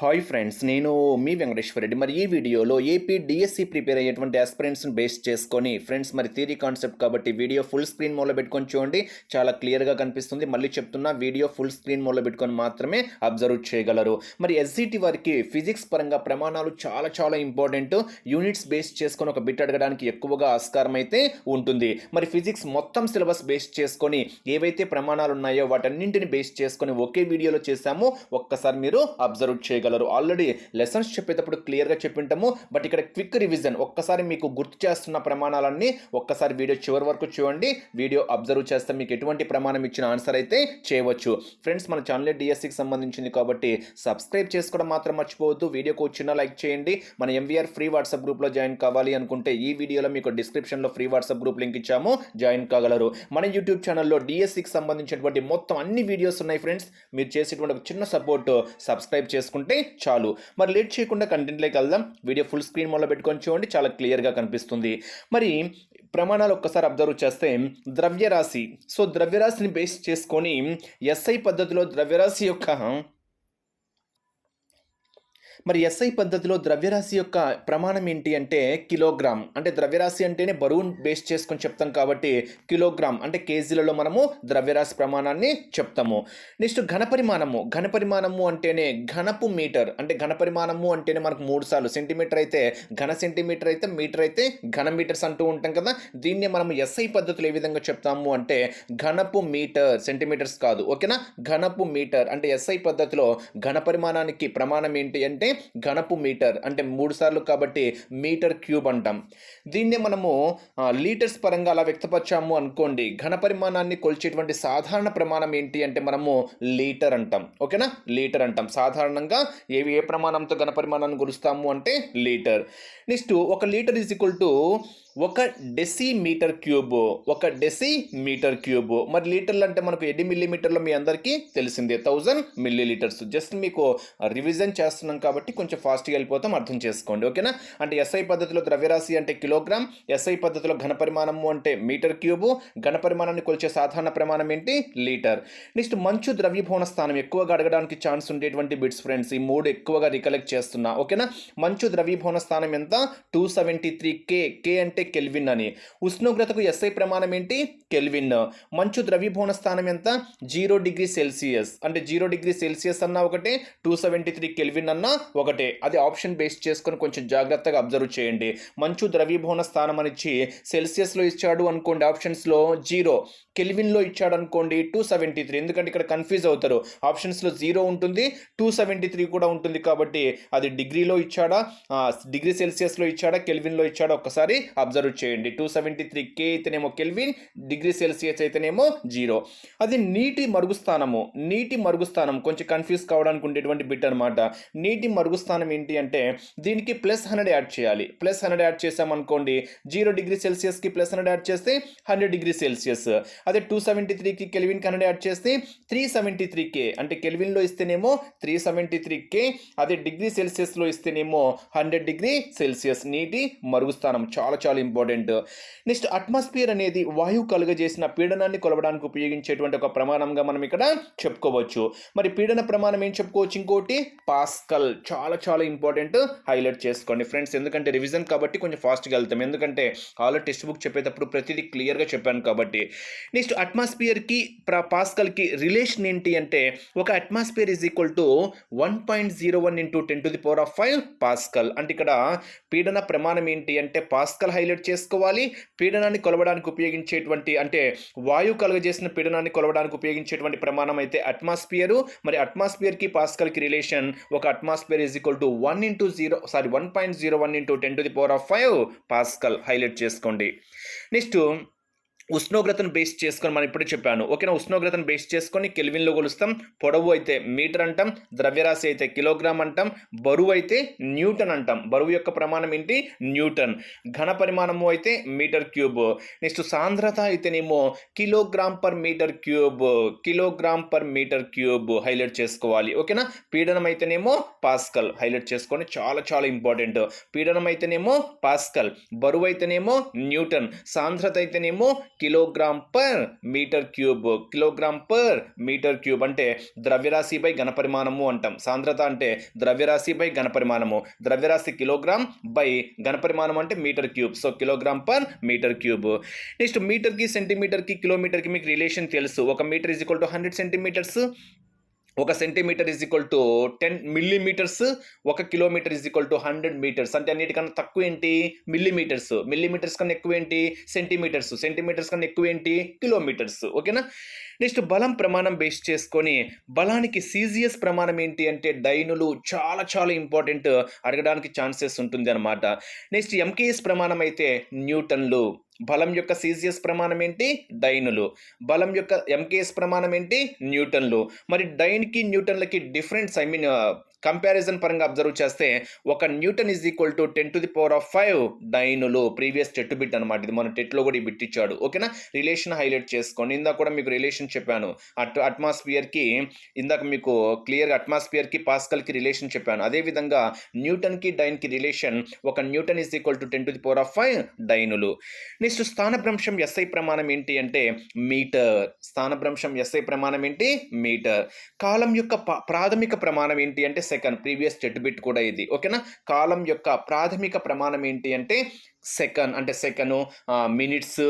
Hi friends నేను మీ వెంకటేశ్వర రెడ్డి. మరి ఈ వీడియోలో ఏపీ డిఎస్సి ప్రిపేర్ అయ్యేటువంటి ఆస్పిరెంట్స్ని బేస్ చేసుకొని ఫ్రెండ్స్ మరి థియరీ కాన్సెప్ట్ కాబట్టి వీడియో ఫుల్ స్క్రీన్ మోడ్లో పెట్టుకొని చూడండి. చాలా క్లియర్గా కనిపిస్తుంది. మళ్ళీ చెప్తున్నా వీడియో ఫుల్ స్క్రీన్ మోడ్లో పెట్టుకొని మాత్రమే అబ్జర్వ్ చేయగలరు. మరి ఎస్జిటి వారికి ఫిజిక్స్ పరంగా ప్రమాణాలు చాలా చాలా ఇంపార్టెంట్ యూనిట్స్ బేస్ చేసుకొని ఒక బిట్ అడగడానికి ఎక్కువగా ఆస్కారం అయితే ఉంటుంది. మరి ఫిజిక్స్ మొత్తం సిలబస్ బేస్ చేసుకొని ఏవైతే ప్రమాణాలు ఉన్నాయో వాటన్నింటిని బేస్ చేసుకొని ఒకే వీడియోలో చేశామో ఒక్కసారి మీరు అబ్జర్వ్ చేయగలరు. ఆల్రెడీ లెసన్స్ చెప్పేటప్పుడు క్లియర్గా చెప్పింటాము. బట్ ఇక్కడ క్విక్ రివిజన్ ఒక్కసారి మీకు గుర్తు చేస్తున్న ప్రమాణాలన్నీ ఒక్కసారి వీడియో చివరి వరకు చూడండి. వీడియో అబ్జర్వ్ చేస్తే మీకు ఎటువంటి ప్రమాణం ఇచ్చిన ఆన్సర్ అయితే చేయవచ్చు. ఫ్రెండ్స్ మన ఛానల్ డిఎస్సికి సంబంధించింది కాబట్టి సబ్స్క్రైబ్ చేసుకోవడం మాత్రం మర్చిపోవద్దు. వీడియోకి చిన్న లైక్ చేయండి. మన ఎంవీఆర్ ఫ్రీ వాట్సాప్ గ్రూప్లో జాయిన్ కావాలి అనుకుంటే ఈ వీడియోలో మీకు డిస్క్రిప్షన్లో ఫ్రీ వాట్సాప్ గ్రూప్ లింక్ ఇచ్చాము. జాయిన్ కాగలరు. మన యూట్యూబ్ ఛానల్లో డిఎస్సికి సంబంధించినటువంటి మొత్తం అన్ని వీడియోస్ ఉన్నాయి ఫ్రెండ్స్ మీరు చేసేటువంటి చిన్న సపోర్ట్ సబ్స్క్రైబ్ చేసుకుంటే చాలు. మరి లేట్ చేయకుండా కంటెంట్లోకి వెళ్దాం. వీడియో ఫుల్ స్క్రీన్ మొదలు పెట్టుకొని చూడండి చాలా క్లియర్గా కనిపిస్తుంది. మరి ప్రమాణాలు ఒక్కసారి అబ్జర్వ్ చేస్తే ద్రవ్యరాశి. సో ద్రవ్యరాశిని బేస్ చేసుకొని ఎస్ఐ పద్ధతిలో ద్రవ్యరాశి యొక్క మరి ఎస్ఐ పద్ధతిలో ద్రవ్యరాశి యొక్క ప్రమాణం ఏంటి అంటే కిలోగ్రామ్. అంటే ద్రవ్యరాశి అంటేనే బరువును బేస్ చేసుకొని చెప్తాం కాబట్టి కిలోగ్రామ్. అంటే కేజీలలో మనము ద్రవ్యరాశి ప్రమాణాన్ని చెప్తాము. నెక్స్ట్ ఘనపరిమాణము. ఘనపరిమాణము అంటేనే ఘనపు మీటర్. అంటే ఘనపరిమాణము అంటేనే మనకు మూడు సార్లు. సెంటీమీటర్ అయితే ఘన సెంటీమీటర్ అయితే మీటర్ అయితే ఘన మీటర్స్ అంటూ ఉంటాం కదా. దీన్ని మనం ఎస్ఐ పద్ధతిలో ఏ విధంగా చెప్తాము అంటే ఘనపు మీటర్ సెంటీమీటర్స్ కాదు. ఓకేనా? ఘనపు మీటర్. అంటే ఎస్ఐ పద్ధతిలో ఘనపరిమాణానికి ప్రమాణం ఏంటి అంటే ఘనపు మీటర్ అంటే మూడు సార్లు కాబట్టి మీటర్ క్యూబ్ అంటాం. దీన్నే మనము లీటర్స్ పరంగా అలా వ్యక్తపరిచాము అనుకోండి. ఘన పరిమాణాన్ని కొలిచేటువంటి సాధారణ ప్రమాణం ఏంటి అంటే మనము లీటర్ అంటాం. ఓకేనా? లీటర్ అంటాం. సాధారణంగా ఏ ఏ ప్రమాణంతో ఘన పరిమాణాన్ని కొలుస్తాము అంటే లీటర్. నెక్స్ట్ ఒక లీటర్ ఈజ్ ఈక్వల్ టు ఒక డెసి మీటర్ క్యూబ్ ఒక డెసి మీటర్ క్యూబ్. మరి లీటర్లు అంటే మనకు ఎన్ని మిల్లీమీటర్లు మీ అందరికీ తెలిసిందే? థౌజండ్ మిల్లీ లీటర్స్ జస్ట్ మీకు రివిజన్ చేస్తున్నాం కాబట్టి కొంచెం ఫాస్ట్గా వెళ్ళిపోతాం అర్థం చేసుకోండి. ఓకేనా? అంటే ఎస్ఐ పద్ధతిలో ద్రవ్యరాశి అంటే కిలోగ్రామ్ ఎస్ఐ పద్ధతిలో ఘనపరిమాణము అంటే మీటర్ క్యూబు. ఘనపరిమాణాన్ని కొలిచే సాధారణ ప్రమాణం ఏంటి? లీటర్. నెక్స్ట్ మంచు ద్రవ్యభవన స్థానం ఎక్కువగా అడగడానికి ఛాన్స్ ఉండేటువంటి బిట్స్ ఫ్రెండ్స్ ఈ మూడు ఎక్కువగా రికలెక్ట్ చేస్తున్నా. ఓకేనా? మంచు ద్రవ్యభవన స్థానం ఎంత? Two seventy three K. K అంటే కెల్విన్ అని. ఉష్ణోగ్రతకు ఎస్ఐ ప్రమాణం ఏంటి? కెల్విన్. మంచు ద్రవ్యభవన స్థానం ఎంత? Zero degree Celsius. అంటే జీరో డిగ్రీ సెల్సియస్ అన్నా ఒకటే టూ సెవెంటీ త్రీ కెల్విన్ అన్నా ఒకటే. అది ఆప్షన్ బేస్ చేసుకొని కొంచెం జాగ్రత్తగా అబ్జర్వ్ చేయండి. మంచు ద్రవ్యభవన స్థానం అనిచ్చి సెల్సియస్లో ఇచ్చాడు అనుకోండి ఆప్షన్స్లో జీరో. కెల్విన్లో ఇచ్చాడు అనుకోండి టూ సెవెంటీ త్రీ. ఎందుకంటే ఇక్కడ కన్ఫ్యూజ్ అవుతారు. ఆప్షన్స్లో జీరో ఉంటుంది టూ సెవెంటీ త్రీ కూడా ఉంటుంది కాబట్టి అది డిగ్రీలో ఇచ్చాడా? డిగ్రీ సెల్సియస్లో ఇచ్చాడా? కెల్విన్లో ఇచ్చాడా? ఒక్కసారి అబ్జర్వ్ చేయండి. టూ సెవెంటీ త్రీ కే అయితేనేమో కెల్విన్ డిగ్రీ సెల్సియస్ అయితేనేమో జీరో. అది నీటి మరుగుస్థానము. నీటి మరుగుస్థానం కొంచెం కన్ఫ్యూజ్ కావడానికి ఉండేటువంటి బిట్ అనమాట నీటి మరుగుస్థానం ఏంటి అంటే దీనికి ప్లస్ హండ్రెడ్ యాడ్ చేయాలి. ప్లస్ హండ్రెడ్ యాడ్ చేసామనుకోండి జీరో డిగ్రీ సెల్సియస్కి ప్లస్ హండ్రెడ్ యాడ్ చేస్తే హండ్రెడ్ డిగ్రీ సెల్సియస్. అదే టూ సెవెంటీ త్రీకి కెల్విన్కి హండ్రెడ్ యాడ్ చేస్తే త్రీ సెవెంటీ త్రీ కే అంటే కెల్విన్లో ఇస్తేనేమో త్రీ సెవెంటీ త్రీ కే అదే డిగ్రీ సెల్సియస్లో ఇస్తేనేమో హండ్రెడ్ డిగ్రీ సెల్సియస్. నీటి మరుగుస్థానం. చాలా చాలా ఇంపార్టెంట్. నెక్స్ట్ అట్మాస్ఫియర్ అనేది వాయువు కలుగజేసిన పీడనాన్ని కొలవడానికి ఉపయోగించేటువంటి ఒక ప్రమాణంగా మనం ఇక్కడ చెప్పుకోవచ్చు. మరి పీడన ప్రమాణం ఏం చెప్పుకోవచ్చు? ఇంకోటి పాస్కల్. చాలా చాలా ఇంపార్టెంట్ హైలైట్ చేసుకోండి ఫ్రెండ్స్. ఎందుకంటే రివిజన్ కాబట్టి కొంచెం ఫాస్ట్గా వెళ్తాం. ఎందుకంటే ఆల్రెడీ టెక్స్ట్ బుక్ చెప్పేటప్పుడు ప్రతిదీ క్లియర్గా చెప్పాను కాబట్టి. నెక్స్ట్ అట్మాస్ఫియర్కి పాస్కల్కి రిలేషన్ ఏంటి అంటే ఒక atmosphere is equal to one point zero one into ten to the power of five pascal. అంటే ఇక్కడ పీడన ప్రమాణం ఏంటి అంటే పాస్కల్ హైలైట్ చేసుకోవాలి. పీడనాన్ని కొలవడానికి ఉపయోగించేటువంటి అంటే వాయువు కలుగజేసిన పీడనాన్ని కొలవడానికి ఉపయోగించేటువంటి ప్రమాణం అయితే అట్మాస్ఫియరు. మరి అట్మాస్ఫియర్కి పాస్కల్కి రిలేషన్ ఒక atmosphere is equal to one into zero sorry one point zero one into ten to the power of five pascal highlight చేసుకోండి. నెక్స్ట్ ఉష్ణోగ్రతను బేస్ చేసుకొని మనం ఇప్పుడే చెప్పాను. ఓకేనా? ఉష్ణోగ్రతను బేస్ చేసుకొని కెల్విన్లో కొలుస్తాం. పొడవు అయితే మీటర్ అంటాం. ద్రవ్యరాశి అయితే కిలోగ్రామ్ అంటాం. బరువు అయితే న్యూటన్ అంటాం. బరువు యొక్క ప్రమాణం ఏంటి? న్యూటన్. ఘన పరిమాణము అయితే మీటర్ క్యూబ్. నెక్స్ట్ సాంద్రత అయితేనేమో kilogram per metre cube. Kilogram per metre cube highlight చేసుకోవాలి. ఓకేనా? పీడనం అయితేనేమో పాస్కల్. హైలైట్ చేసుకొని చాలా చాలా ఇంపార్టెంట్. పీడనం అయితేనేమో పాస్కల్. బరువు అయితేనేమో న్యూటన్. సాంద్రత అయితేనేమో kilogram per metre cube. Kilogram per metre cube అంటే ద్రవ్యరాశి బై ఘనపరిమాణము అంటాం. సాంద్రత అంటే ద్రవ్యరాశి బై ఘనపరిమాణము. ద్రవ్యరాశి కిలోగ్రామ్ బై ఘనపరిమాణం అంటే metre cube. So kilogram per metre cube. Next మీటర్కి సెంటీమీటర్కి కిలోమీటర్కి మీకు రిలేషన్ తెలుసు. ఒక metre is equal to hundred centimetres. ఒక centimetre is equal to ten millimetres ఒక kilometre is equal to hundred metres అంటే అన్నిటికన్నా తక్కువ ఏంటి? మిల్లీమీటర్స్ మిల్లీమీటర్స్ కన్నా ఎక్కువ ఏంటి? సెంటీమీటర్స్ సెంటీమీటర్స్ కన్నా ఎక్కువ ఏంటి? కిలోమీటర్స్ ఓకేనా నెక్స్ట్ బలం ప్రమాణం బేస్ చేసుకొని బలానికి సీజియస్ ప్రమాణం ఏంటి అంటే డైనులు చాలా చాలా ఇంపార్టెంట్ అడగడానికి ఛాన్సెస్ ఉంటుంది అనమాట నెక్స్ట్ ఎంకేఎస్ ప్రమాణం అయితే న్యూటన్లు. బలం యొక్క సీజియస్ ప్రమాణం ఏంటి? డైనులు. బలం యొక్క ఎంకేఎస్ ప్రమాణం ఏంటి? న్యూటన్లు. మరి డైన్కి న్యూటన్లకి డిఫరెన్స్ ఐ మీన్ కంపారిజన్ పరంగా అబ్జర్వ్ చేస్తే ఒక newton is equal to ten to the power of five డైనులు previous TET bit అనమాట ఇది మన టెట్లో కూడా ఈ బిట్ ఇచ్చాడు. ఓకేనా రిలేషన్ హైలైట్ చేసుకోండి. ఇందాక కూడా మీకు రిలేషన్ చెప్పాను. అట్ అట్మాస్ఫియర్కి ఇందాక మీకు క్లియర్గా అట్మాస్ఫియర్కి పాస్కల్కి రిలేషన్ చెప్పాను. అదేవిధంగా న్యూటన్కి డైన్కి రిలేషన్ ఒక newton is equal to ten to the power of five డైనులు next స్థానభ్రంశం ఎస్ఐ ప్రమాణం ఏంటి అంటే మీటర్. స్థానభ్రంశం ఎస్ఐ ప్రమాణం ఏంటి? మీటర్. కాలం యొక్క ప్రాథమిక ప్రమాణం ఏంటి అంటే సెకండ్ ప్రీవియస్ టెట్ బిట్ కూడా ఇది ఓకేనా కాలం యొక్క ప్రాథమిక ప్రమాణం ఏంటి అంటే సెకండ్ అంటే సెకండ్ మినిట్స్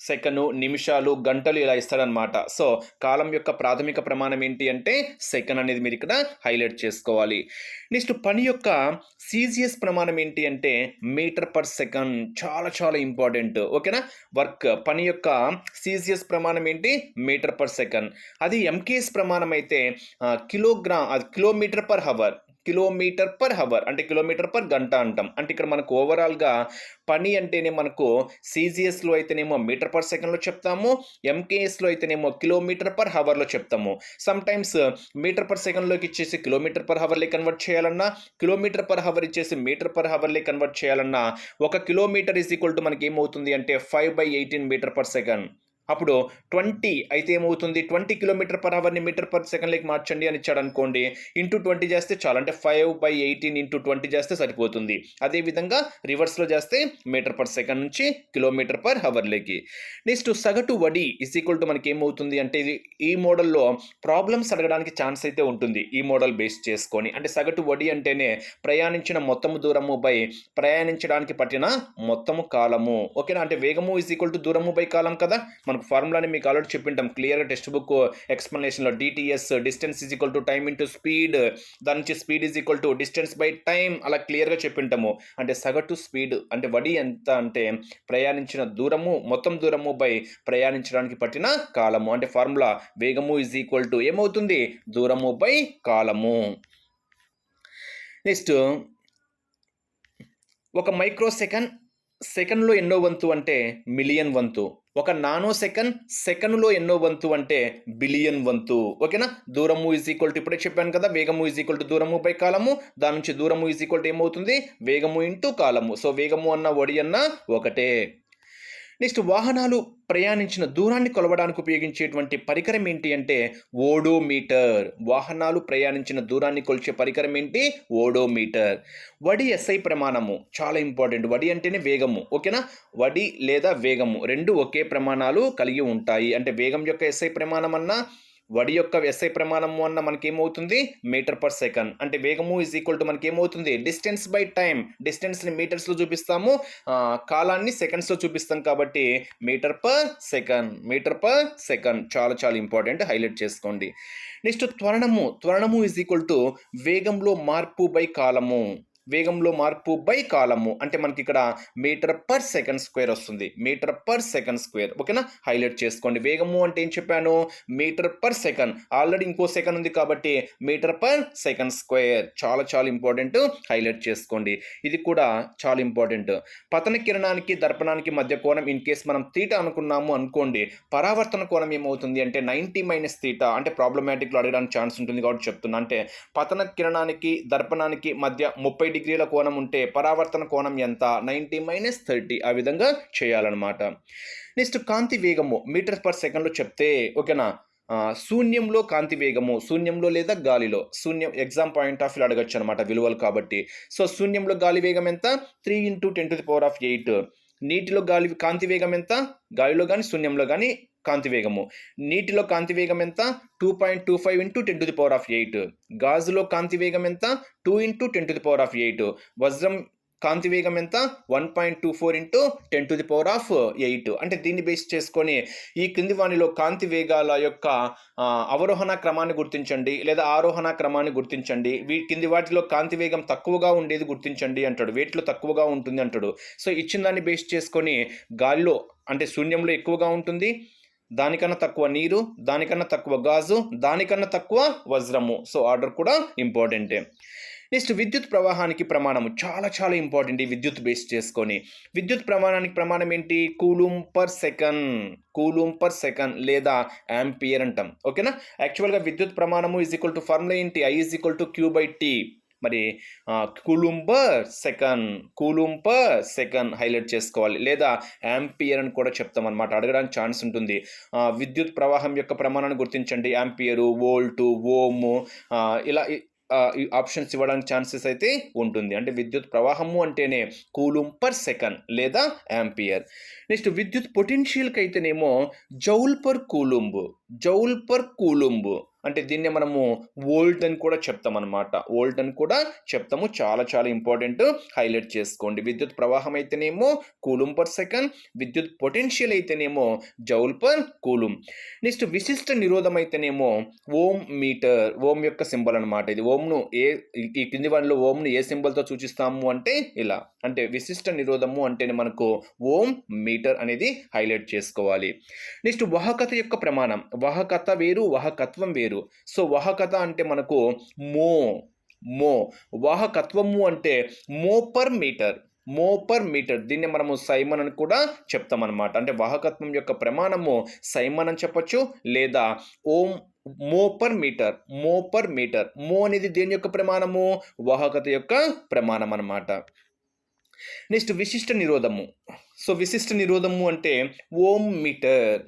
సెకను నిమిషాలు గంటలు ఇలా ఇస్తాడనమాట సో కాలం యొక్క ప్రాథమిక ప్రమాణం ఏంటి అంటే సెకండ్ అనేది మీరు ఇక్కడ హైలైట్ చేసుకోవాలి. నెక్స్ట్ పని యొక్క సీజియస్ ప్రమాణం ఏంటి అంటే మీటర్ పర్ సెకండ్ చాలా చాలా ఇంపార్టెంట్. ఓకేనా? వర్క్. పని యొక్క సీజియస్ ప్రమాణం ఏంటి? మీటర్ పర్ సెకండ్ అది ఎంకేఎస్ ప్రమాణం అయితే కిలోగ్రామ్ అది kilometre per hour. Kilometre per hour అంటే కిలోమీటర్ పర్ గంట అంటాం. అంటే ఇక్కడ మనకు ఓవరాల్గా పని అంటేనే మనకు సీజీఎస్లో అయితేనేమో మీటర్ పర్ సెకండ్లో చెప్తాము ఎంకేఎస్లో అయితేనేమో కిలోమీటర్ పర్ హవర్లో చెప్తాము. సమ్ టైమ్స్ మీటర్ పర్ సెకండ్లోకి ఇచ్చేసి కిలోమీటర్ పర్ హవర్లే కన్వర్ట్ చేయాలన్నా కిలోమీటర్ పర్ హవర్ ఇచ్చేసి మీటర్ పర్ హవర్లే కన్వర్ట్ చేయాలన్నా ఒక కిలోమీటర్ ఈజ్ ఈక్వల్ టు మనకి ఏమవుతుంది అంటే five by eighteen metre per second. అప్పుడు ట్వంటీ అయితే ఏమవుతుంది? ట్వంటీ కిలోమీటర్ పర్ అవర్ని మీటర్ పర్ సెకండ్లోకి మార్చండి అని ఇచ్చాడు అనుకోండి ఇంటూ ట్వంటీ చేస్తే చాలు. అంటే five by eighteen into twenty చేస్తే సరిపోతుంది. అదేవిధంగా రివర్స్లో చేస్తే మీటర్ పర్ సెకండ్ నుంచి కిలోమీటర్ పర్ అవర్లోకి నెక్స్ట్ సగటు వడి ఇస్ ఈక్వల్ టు మనకి ఏమవుతుంది? అంటే ఈ మోడల్లో ప్రాబ్లమ్స్ అడగడానికి ఛాన్స్ అయితే ఉంటుంది. ఈ మోడల్ బేస్ చేసుకొని. అంటే సగటు వడి అంటేనే ప్రయాణించిన మొత్తము దూరము బై ప్రయాణించడానికి పట్టిన మొత్తము కాలము. ఓకేనా? అంటే వేగము ఇస్ ఈక్వల్ టు దూరము బై కాలం కదా? మనకు ఫార్ములాని మీకు ఆల్రెడీ చెప్పింటాం. క్లియర్గా textbook ఎక్స్ప్లెనేషన్లో DTS distance is equal to time into speed దాని నుంచి speed is equal to distance by time అలా క్లియర్గా చెప్పింటాము. అంటే సగటు స్పీడ్ అంటే వడి ఎంత అంటే ప్రయాణించిన దూరము మొత్తం దూరము బై ప్రయాణించడానికి పట్టిన కాలము. అంటే ఫార్ములా వేగము ఈజ్ ఈక్వల్ టు ఏమవుతుంది? దూరము బై కాలము. నెక్స్ట్ ఒక మైక్రో సెకండ్ సెకండ్లో ఎన్నో వంతు అంటే మిలియన్ వంతు. ఒక నానో సెకండ్ సెకండ్లో ఎన్నో వంతు అంటే బిలియన్ వంతు. ఓకేనా? దూరము ఈజ్ ఈక్వల్ టు ఇప్పుడే చెప్పాను కదా వేగము ఈజ్ ఈక్వల్ టు దూరము పై కాలము దాని నుంచి దూరము ఈజ్ ఈక్వల్ టు ఏమవుతుంది? వేగము ఇంటూ కాలము. సో వేగము అన్న ఒడి అన్న ఒకటే. నెక్స్ట్ వాహనాలు ప్రయాణించిన దూరాన్ని కొలవడానికి ఉపయోగించేటువంటి పరికరం ఏంటి అంటే ఓడోమీటర్. వాహనాలు ప్రయాణించిన దూరాన్ని కొలిచే పరికరం ఏంటి? ఓడోమీటర్. వడి ఎస్ఐ ప్రమాణము చాలా ఇంపార్టెంట్. వడి అంటేనే వేగము ఓకేనా? వడి లేదా వేగము రెండు ఒకే ప్రమాణాలు కలిగి ఉంటాయి. అంటే వేగం యొక్క ఎస్ఐ ప్రమాణం అన్నా వడి యొక్క ఎస్ఐ ప్రమాణము అన్న మనకి ఏమవుతుంది మీటర్ పర్ సెకండ్. అంటే వేగము ఈజ్ ఈక్వల్ టు మనకి ఏమవుతుంది డిస్టెన్స్ బై టైం డిస్టెన్స్ని మీటర్స్లో చూపిస్తాము. కాలాన్ని సెకండ్స్లో చూపిస్తాం కాబట్టి metre per second. Metre per second. చాలా చాలా ఇంపార్టెంట్. హైలైట్ చేసుకోండి. నెక్స్ట్ త్వరణము. త్వరణము ఈజ్ ఈక్వల్ టు వేగంలో మార్పు బై కాలము. వేగంలో మార్పు బై కాలము. అంటే మనకి ఇక్కడ మీటర్ పర్ సెకండ్ స్క్వేర్ వస్తుంది. Metre per second square. ఓకేనా? హైలైట్ చేసుకోండి. వేగము అంటే ఏం చెప్పాను? Metre per second. ఆల్రెడీ ఇంకో సెకండ్ ఉంది కాబట్టి మీటర్ పర్ సెకండ్ స్క్వేర్. చాలా చాలా ఇంపార్టెంట్. హైలైట్ చేసుకోండి. ఇది కూడా చాలా ఇంపార్టెంట్. పతన కిరణానికి దర్పణానికి మధ్య కోణం ఇన్ కేస్ మనం తీట అనుకున్నాము అనుకోండి పరావర్తన కోణం ఏమవుతుంది అంటే నైంటీ మైనస్ తీట. అంటే ప్రాబ్లమాటిక్లో అడగడానికి ఛాన్స్ ఉంటుంది కాబట్టి చెప్తున్నా. అంటే పతన కిరణానికి దర్పణానికి మధ్య ముప్పై డిగ్రీల కోణం ఉంటే పరావర్తన కోణం ఎంత? నైంటీ మైనస్ థర్టీ ఆ విధంగా చేయాలన్నమాట. నెక్స్ట్ కాంతి వేగము మీటర్ పర్ సెకండ్లో చెప్తే ఓకేనా? శూన్యంలో కాంతి వేగము శూన్యంలో లేదా గాలిలో. శూన్యం ఎగ్జామ్ పాయింట్ ఆఫ్ వ్యూ అడగచ్చు అనమాట విలువలు కాబట్టి. సో శూన్యంలో గాలి వేగం ఎంత? Three into ten to the power of eight. నీటిలో గాలి కాంతి వేగం ఎంత? గాలిలో కానీ శూన్యంలో కానీ కాంతి వేగము నీటిలో కాంతి వేగం ఎంత? Two point two five into ten to the power of eight గాజులో కాంతి వేగం ఎంత? Two into ten to the power of eight వజ్రం కాంతి వేగం ఎంత? One point two four into ten to the power of eight అంటే దీన్ని బేస్ చేసుకొని ఈ క్రింది వాణిలో కాంతి వేగాల యొక్క అవరోహణ క్రమాన్ని గుర్తించండి లేదా ఆరోహణ క్రమాన్ని గుర్తించండి. వీ కింది వాటిలో కాంతి వేగం తక్కువగా ఉండేది గుర్తించండి అంటాడు. వేటిలో తక్కువగా ఉంటుంది అంటాడు. సో ఇచ్చిన దాన్ని బేస్ చేసుకొని గాలిలో అంటే శూన్యంలో ఎక్కువగా ఉంటుంది. దానికన్నా తక్కువ నీరు దానికన్నా తక్కువ గాజు దానికన్నా తక్కువ వజ్రము. సో ఆర్డర్ కూడా ఇంపార్టెంటే. నెక్స్ట్ విద్యుత్ ప్రవాహానికి ప్రమాణము చాలా చాలా ఇంపార్టెంట్ ఈ విద్యుత్ బేస్ చేసుకొని. విద్యుత్ ప్రమాణానికి ప్రమాణం ఏంటి? Coulomb per second coulomb per second లేదా యాంపియర్ అంటాం. ఓకేనా? యాక్చువల్గా విద్యుత్ ప్రమాణము ఈజ్ ఈక్వల్ టు ఫార్ములా ఏంటి? I is equal to Q by T. మరి coulomb per second coulomb per second highlight చేసుకోవాలి. లేదా యాంపియర్ అని కూడా చెప్తాం అనమాట అడగడానికి ఛాన్స్ ఉంటుంది. విద్యుత్ ప్రవాహం యొక్క ప్రమాణాన్ని గుర్తించండి. యాంపియరు వోల్టు ఓము ఇలా ఈ- ఆప్షన్స్ ఇవ్వడానికి ఛాన్సెస్ అయితే ఉంటుంది. అంటే విద్యుత్ ప్రవాహము అంటేనే కూలూమ్ పర్ సెకండ్ లేదా యాంపియర్. నెక్స్ట్ విద్యుత్ పొటెన్షియల్కి అయితేనేమో joule per coulomb. Joule per coulomb. అంటే దీన్నే మనము ఓల్ట్ అని కూడా చెప్తాం అనమాట వోల్ట్ అని కూడా చెప్తాము. చాలా చాలా ఇంపార్టెంట్. హైలైట్ చేసుకోండి. విద్యుత్ ప్రవాహం అయితేనేమో కూలుం పర్ సెకండ్. విద్యుత్ పొటెన్షియల్ అయితేనేమో జౌల్ పర్ కూలుం. నెక్స్ట్ విశిష్ట నిరోధం అయితేనేమో ఓం మీటర్ ఓం యొక్క సింబల్ అనమాట ఇది. ఓంను ఏ ఈ- కింది వన్లో ఓంను ఏ సింబల్తో సూచిస్తాము అంటే ఇలా. అంటే విశిష్ట నిరోధము అంటేనే మనకు ఓం మీటర్ అనేది హైలైట్ చేసుకోవాలి. నెక్స్ట్ వాహకత యొక్క ప్రమాణం. వాహకత వేరు వాహకత్వం వేరు. సో వాహకత అంటే మనకు మో మో. వాహకత్వము అంటే mho per metre mho per metre. దీన్ని మనము సైమన్ అని కూడా చెప్తామన్నమాట. అంటే వాహకత్వం యొక్క ప్రమాణము సైమన్ అని చెప్పొచ్చు లేదా ohm mho per metre mho per metre. Mho అనేది దేని యొక్క ప్రమాణము? వాహకత యొక్క ప్రమాణం అన్నమాట నెక్స్ట్ విశిష్ట నిరోధము. సో విశిష్ట నిరోధము అంటే ఓం మీటర్.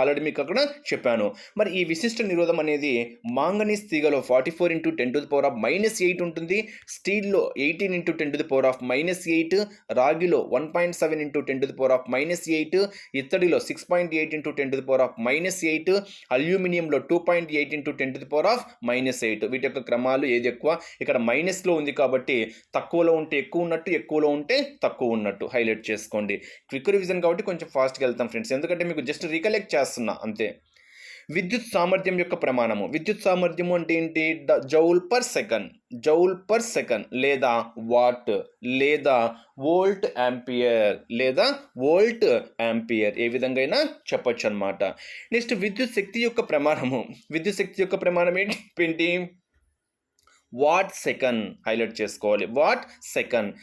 ఆల్రెడీ మీకు అక్కడ చెప్పాను. మరి ఈ విశిష్ట నిరోధం అనేది manganese తీగలో forty four into ten to the power of minus eight ఉంటుంది. స్టీల్లో eighteen into ten to the power of minus eight రాగిలో one point seven into ten to the power of minus eight ఇత్తడిలో six point eight into ten to the power of minus eight అల్యూమినియంలో two point eight into ten to the power of minus eight. వీటి యొక్క క్రమాలు ఏది ఎక్కువ? ఇక్కడ మైనస్లో ఉంది కాబట్టి తక్కువలో ఉంటే ఎక్కువ ఉన్నట్టు ఎక్కువలో ఉంటే తక్కువ ఉన్నట్టు. హైలైట్ చేసుకోండి. క్విక్ రివిజన్ కాబట్టి కొంచెం ఫాస్ట్గా వెళ్తాం ఫ్రెండ్స్. ఎందుకంటే మీకు జస్ట్ రికలెక్ట్ చేస్తున్నా అంతే. విద్యుత్ సామర్థ్యం యొక్క ప్రమాణము. విద్యుత్ సామర్థ్యము అంటే ఏంటి? The joule per second. Joule per second లేదా వాట్? లేదా వోల్ట్ యాంపియర్. లేదా వోల్ట్ యాంపియర్. ఏ విధంగా అయినా చెప్పొచ్చు అనమాట నెక్స్ట్ విద్యుత్ శక్తి యొక్క ప్రమాణము. విద్యుత్ శక్తి యొక్క ప్రమాణం ఏంటి? ఏంటి? Watt second. హైలైట్ చేసుకోవాలి. Watt second.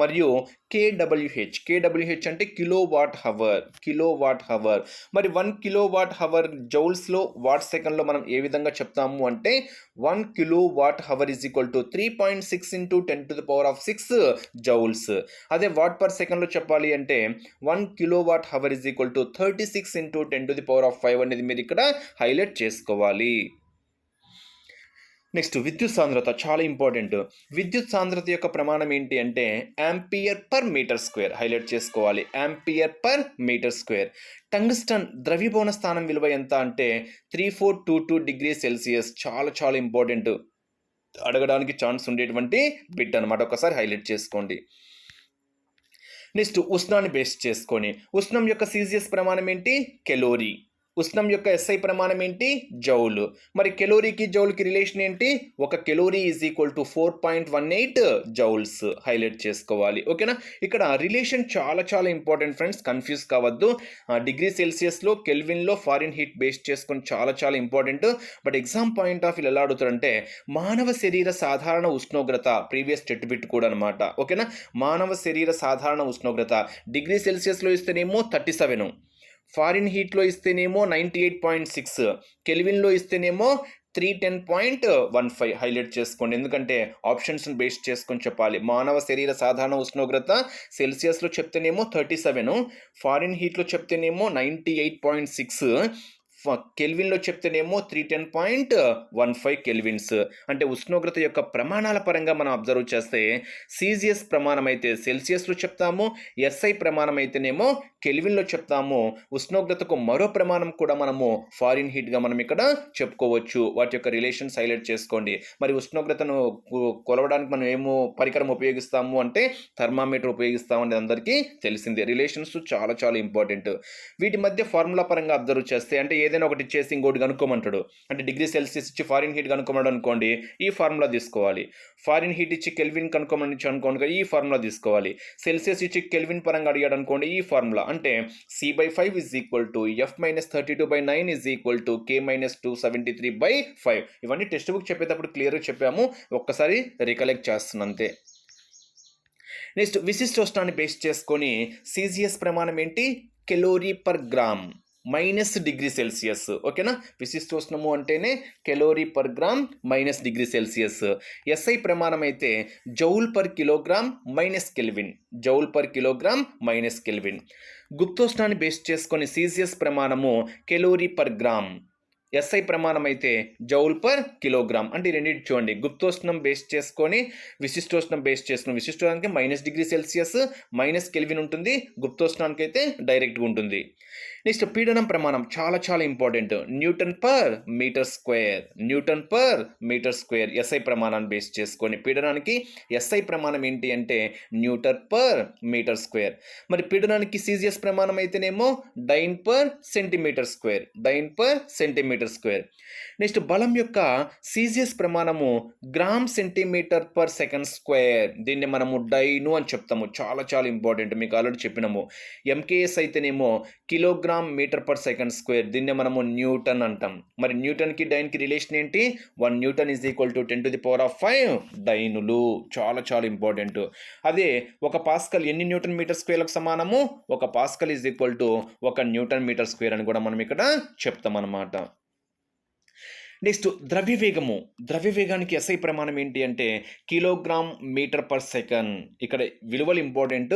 మరియు కేడబ్ల్యూహెచ్. కేడబ్ల్యూహెచ్ అంటే kilowatt hour kilowatt hour. మరి వన్ కిలో వాట్ హవర్ జౌల్స్లో వాట్ సెకండ్లో మనం ఏ విధంగా చెప్తాము అంటే one kilowatt hour is equal to three point six into ten to the power of six joules. అదే వాట్ పర్ సెకండ్లో చెప్పాలి అంటే one kilowatt hour is equal to thirty six into ten to the power of five అనేది మీరు ఇక్కడ highlight చేసుకోవాలి. Next విద్యుత్ సాంద్రత చాలా ఇంపార్టెంట్. విద్యుత్ సాంద్రత యొక్క ప్రమాణం ఏంటి అంటే ampere per metre square highlight చేసుకోవాలి. Ampere per metre square. Tungsten ద్రవీభవన స్థానం విలువ ఎంత అంటే three four two two degree Celsius చాలా చాలా ఇంపార్టెంట్. అడగడానికి ఛాన్స్ ఉండేటువంటి బిట్ అనమాట ఒకసారి హైలైట్ చేసుకోండి. నెక్స్ట్ ఉష్ణాన్ని బేస్ చేసుకొని. ఉష్ణం యొక్క సీజియస్ ప్రమాణం ఏంటి? కెలోరీ. ఉష్ణం యొక్క ఎస్ఐ ప్రమాణం ఏంటి? జౌల్. మరి కెలోరీకి జౌల్కి రిలేషన్ ఏంటి? ఒక calorie is equal to four point one eight joules highlight చేసుకోవాలి. ఓకేనా ఇక్కడ రిలేషన్ చాలా చాలా ఇంపార్టెంట్ ఫ్రెండ్స్ కన్ఫ్యూజ్ కావద్దు. డిగ్రీ సెల్సియస్లో కెల్విన్లో ఫారిన్ హీట్ బేస్ చేసుకొని చాలా చాలా important but exam point of view ఎలా అడుగుతారంటే మానవ శరీర సాధారణ ఉష్ణోగ్రత ప్రీవియస్ టెట్ బిట్ కూడా అనమాట ఓకేనా మానవ శరీర సాధారణ ఉష్ణోగ్రత. డిగ్రీ సెల్సియస్లో ఇస్తేనేమో థర్టీ సెవెన్ ఫారిన్ హీట్లో ఇస్తేనేమో నైంటీ ఎయిట్ పాయింట్ సిక్స్ కెల్విన్లో ఇస్తేనేమో three ten point one five highlight చేసుకోండి. ఎందుకంటే ఆప్షన్స్ని బేస్ చేసుకొని చెప్పాలి. మానవ శరీర సాధారణ ఉష్ణోగ్రత సెల్సియస్లో చెప్తేనేమో థర్టీ సెవెన్ ఫారిన్ హీట్లో చెప్తేనేమో నైంటీ ఎయిట్ పాయింట్ సిక్స్ కెల్విన్లో చెప్తేనేమో three ten point one five kelvins. అంటే ఉష్ణోగ్రత యొక్క ప్రమాణాల పరంగా మనం అబ్జర్వ్ చేస్తే సీజియస్ ప్రమాణం అయితే సెల్సియస్లో చెప్తాము ఎస్ఐ ప్రమాణం అయితేనేమో కెల్విన్లో చెప్తాము. ఉష్ణోగ్రతకు మరో ప్రమాణం కూడా మనము ఫారిన్ హీట్గా మనం ఇక్కడ చెప్పుకోవచ్చు. వాటి యొక్క రిలేషన్స్ హైలైట్ చేసుకోండి. మరి ఉష్ణోగ్రతను కొలవడానికి మనం ఏమో పరికరం ఉపయోగిస్తాము అంటే థర్మామీటర్ ఉపయోగిస్తాము అనేది అందరికీ తెలిసిందే. రిలేషన్స్ చాలా చాలా ఇంపార్టెంట్. వీటి మధ్య ఫార్ములా పరంగా అబ్జర్వ్ చేస్తే అంటే ఏదైనా ఒకటి ఇచ్చేసి ఇంకోటి కనుక్కోమంటాడు. అంటే డిగ్రీ సెల్సియస్ ఇచ్చి ఫారిన్ హీట్ కనుక్కోమన్నాడు అనుకోండి ఈ ఫార్ములా తీసుకోవాలి. ఫారిన్ హీట్ ఇచ్చి కెల్విన్ కనుక్కోమని అనుకోండి ఈ ఫార్ములా తీసుకోవాలి. సెల్సియస్ ఇచ్చి కెల్విన్ పరంగా అడిగాడు అనుకోండి ఈ ఫార్ములా. అంటే C by five is equal to F minus thirty two by nine is equal to K minus two seventy three by five ఇవన్నీ టెక్స్ట్ బుక్ చెప్పేటప్పుడు క్లియర్గా చెప్పాము. ఒక్కసారి రికలెక్ట్ చేస్తున్నాను అంతే. నెక్స్ట్ విశిష్టోష్ణాన్ని బేస్ చేసుకొని సీజీఎస్ ప్రమాణం ఏంటి? Calorie per gram. Minus degree Celsius ఓకేనా విశిష్టోష్ణము అంటేనే calorie per gram minus degree Celsius SI ప్రమాణం అయితే joule per kilogram minus kelvin joule per kilogram minus kelvin గుప్తోష్ణాన్ని base చేసుకొని సీజియస్ ప్రమాణము కెలోరీ పర్ గ్రామ్. ఎస్ఐ ప్రమాణం అయితే జౌల్ పర్ కిలోగ్రామ్. అంటే రెండింటి చూడండి. గుప్తోష్ణం బేస్ చేసుకొని విశిష్టోష్ణం బేస్ చేసుకుని విశిష్టోష్ణానికి minus degree Celsius minus kelvin ఉంటుంది. గుప్తోష్ణానికి అయితే డైరెక్ట్గా ఉంటుంది. నెక్స్ట్ పీడనం ప్రమాణం చాలా చాలా important. Newton per metre square. Newton per metre square SI ప్రమాణాన్ని బేస్ చేసుకొని పీడనానికి ఎస్ఐ ప్రమాణం ఏంటి అంటే న్యూటన్ పర్ మీటర్ స్క్వేర్. మరి పీడనానికి సీజియస్ ప్రమాణం అయితేనేమో dyne per centimetre square. Dyne per centimetre square. Next బలం యొక్క సీజియస్ ప్రమాణము gram centimetre per second square. దీన్ని మనము డైను అని చెప్తాము. చాలా చాలా ఇంపార్టెంట్. మీకు ఆల్రెడీ చెప్పినాము. ఎంకేఎస్ అయితేనేమో kilogram metre per second square. దీన్నే మనము న్యూటన్ అంటాం. మరి న్యూటన్కి డైన్కి రిలేషన్ ఏంటి? One newton is equal to ten to the power of five డైనులు. చాలా చాలా ఇంపార్టెంట్. అదే ఒక పాస్కల్ ఎన్ని న్యూటన్ మీటర్ స్క్వేర్లకు సమానము? ఒక పాస్కల్ ఈజ్ ఈక్వల్ టు ఒక న్యూటన్ మీటర్ స్క్వేర్ అని కూడా మనం ఇక్కడ చెప్తాం అన్నమాట నెక్స్ట్ ద్రవ్యవేగము. ద్రవ్యవేగానికి ఎస్ఐ ప్రమాణం ఏంటి అంటే కిలోగ్రామ్ మీటర్ పర్ సెకండ్. ఇక్కడ విలువలు ఇంపార్టెంట్.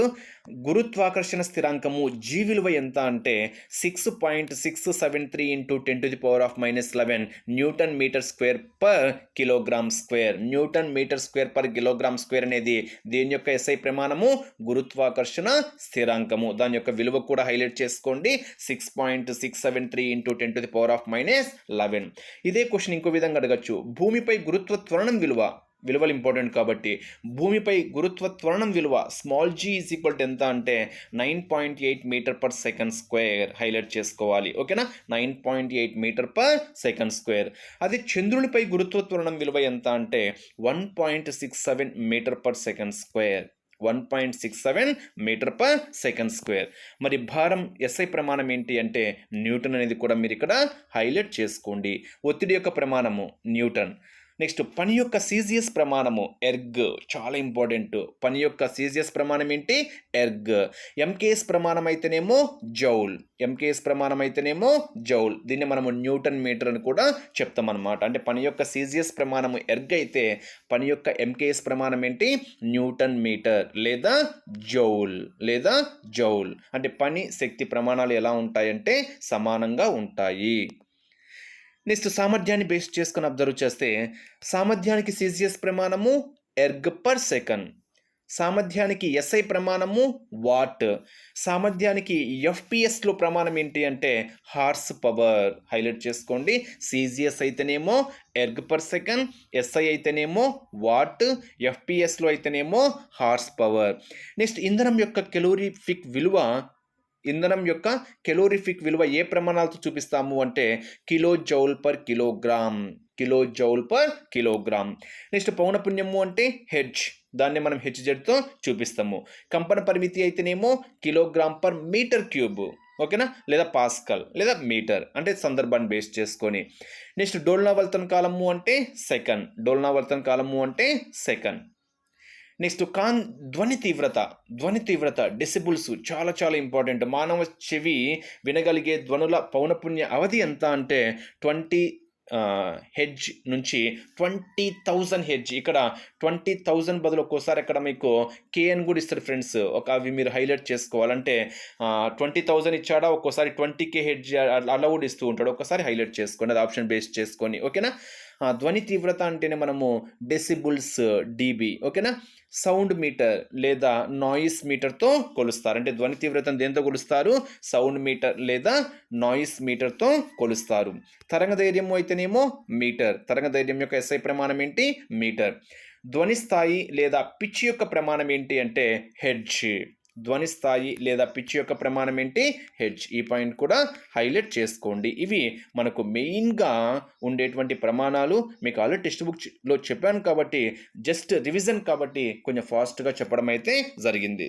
గురుత్వాకర్షణ స్థిరాంకము జీ విలువ ఎంత అంటే six point six seven three into ten to the power of minus eleven newton metre square per kilogram square newton metre square per kilogram square అనేది దీని యొక్క SI ప్రమాణము? గురుత్వాకర్షణ స్థిరాంకము. దాని యొక్క విలువ కూడా హైలైట్ చేసుకోండి. Six point six seven three into ten to the power of minus eleven ఇదే క్వశ్చన్ ఇంకో విధంగా అడగచ్చు. భూమిపై గురుత్వ త్వరణం విలువ. విలువలు ఇంపార్టెంట్ కాబట్టి భూమిపై గురుత్వ త్వరణం విలువ small g is equal to ఎంత అంటే nine point eight metre per second square highlight చేసుకోవాలి. ఓకేనా? Nine point eight metre per second square. అదే చంద్రునిపై గురుత్వ త్వరణం విలువ ఎంత అంటే one point six seven metre per second square. One point six seven metre per second square. మరి భారం ఎస్ఐ ప్రమాణం ఏంటి అంటే న్యూటన్ అనేది కూడా మీరు ఇక్కడ హైలైట్ చేసుకోండి. ఒత్తిడి యొక్క ప్రమాణము న్యూటన్. నెక్స్ట్ పని యొక్క సీజియస్ ప్రమాణము ఎర్గ్ చాలా ఇంపార్టెంట్. పని యొక్క సీజియస్ ప్రమాణం ఏంటి? ఎర్గ్. ఎంకేఎస్ ప్రమాణం అయితేనేమో జౌల్. ఎంకేఎస్ ప్రమాణం అయితేనేమో జౌల్. దీన్ని మనము న్యూటన్ మీటర్ అని కూడా చెప్తాం అనమాట అంటే పని యొక్క సీజియస్ ప్రమాణము ఎర్గ్ అయితే పని యొక్క ఎంకేఎస్ ప్రమాణం ఏంటి? న్యూటన్ మీటర్ లేదా జౌల్ లేదా జౌల్. అంటే పని శక్తి ప్రమాణాలు ఎలా ఉంటాయంటే సమానంగా ఉంటాయి. నెక్స్ట్ సామర్థ్యాన్ని బేస్ చేసుకొని అబ్జర్వ్ చేస్తే సామర్థ్యానికి సీజియస్ ప్రమాణము ఎర్గ్ పర్ సెకండ్ సామర్థ్యానికి ఎస్ఐ ప్రమాణము వాట్ సామర్థ్యానికి ఎఫ్పిఎస్లో ప్రమాణం ఏంటి అంటే హార్స్ పవర్ హైలైట్ చేసుకోండి. సీజీఎస్ అయితేనేమో ఎర్గ్ పర్ సెకండ్ ఎస్ఐ అయితేనేమో వాట్ ఎఫ్పిఎస్లో అయితేనేమో హార్స్ పవర్ నెక్స్ట్ ఇంధనం యొక్క కెలోరిఫిక్ విలువ ఇంధనం యొక్క కెలోరిఫిక్ విలువ ఏ ప్రమాణాలతో చూపిస్తాము అంటే kilojoule per kilogram kilojoule per kilogram. Next పౌనపుణ్యము అంటే హెడ్జ్ దాన్ని మనం హెచ్జెడ్తో చూపిస్తాము. కంపన పరిమితి అయితేనేమో కిలోగ్రామ్ పర్ మీటర్ క్యూబ్ ఓకేనా? లేదా పాస్కల్ లేదా మీటర్ అంటే సందర్భాన్ని బేస్ చేసుకొని. నెక్స్ట్ డోల్నావర్తన్ కాలము అంటే సెకండ్ డోల్నావర్తన్ కాలము అంటే సెకండ్. నెక్స్ట్ కాన్ ధ్వని తీవ్రత ధ్వని తీవ్రత డెసిబుల్స్ చాలా చాలా ఇంపార్టెంట్ మానవ చెవి వినగలిగే ధ్వనుల పౌనపుణ్య అవధి ఎంత అంటే ట్వంటీ హెడ్జ్ నుంచి ట్వంటీ థౌజండ్ హెడ్జ్. ఇక్కడ ట్వంటీ థౌజండ్ బదులు ఒక్కోసారి అక్కడ మీకు కేఎన్ కూడా ఇస్తారు ఫ్రెండ్స్. ఒక అవి మీరు హైలైట్ చేసుకోవాలంటే ట్వంటీ థౌజండ్ ఇచ్చాడా? ఒక్కోసారి ట్వంటీ కే హెడ్జ్ అలా కూడా ఇస్తూ ఉంటాడు. ఒక్కసారి హైలైట్ చేసుకోండి. అది ఆప్షన్ బేస్ చేసుకొని. ఓకేనా? ధ్వని తీవ్రత అంటేనే మనము డెసిబుల్స్ డీబీ ఓకేనా? సౌండ్ మీటర్ లేదా నాయిస్ మీటర్తో కొలుస్తారు. అంటే ధ్వని తీవ్రతను దేంతో కొలుస్తారు? సౌండ్ మీటర్ లేదా నాయిస్ మీటర్తో కొలుస్తారు. తరంగ ధైర్యం అయితేనేమో మీటర్ తరంగ ధైర్యం యొక్క ఎస్ఐ ప్రమాణం ఏంటి? మీటర్ ధ్వని స్థాయి లేదా పిచ్ యొక్క ప్రమాణం ఏంటి అంటే హెడ్జ్ ధ్వని స్థాయి లేదా పిచ్ యొక్క ప్రమాణం ఏంటి? హెడ్జ్ ఈ పాయింట్ కూడా హైలైట్ చేసుకోండి. ఇవి మనకు మెయిన్గా ఉండేటువంటి ప్రమాణాలు. మీకు ఆల్రెడీ టెక్స్ట్ బుక్లో చెప్పాను కాబట్టి జస్ట్ రివిజన్ కాబట్టి కొంచెం ఫాస్ట్గా చెప్పడం అయితే జరిగింది.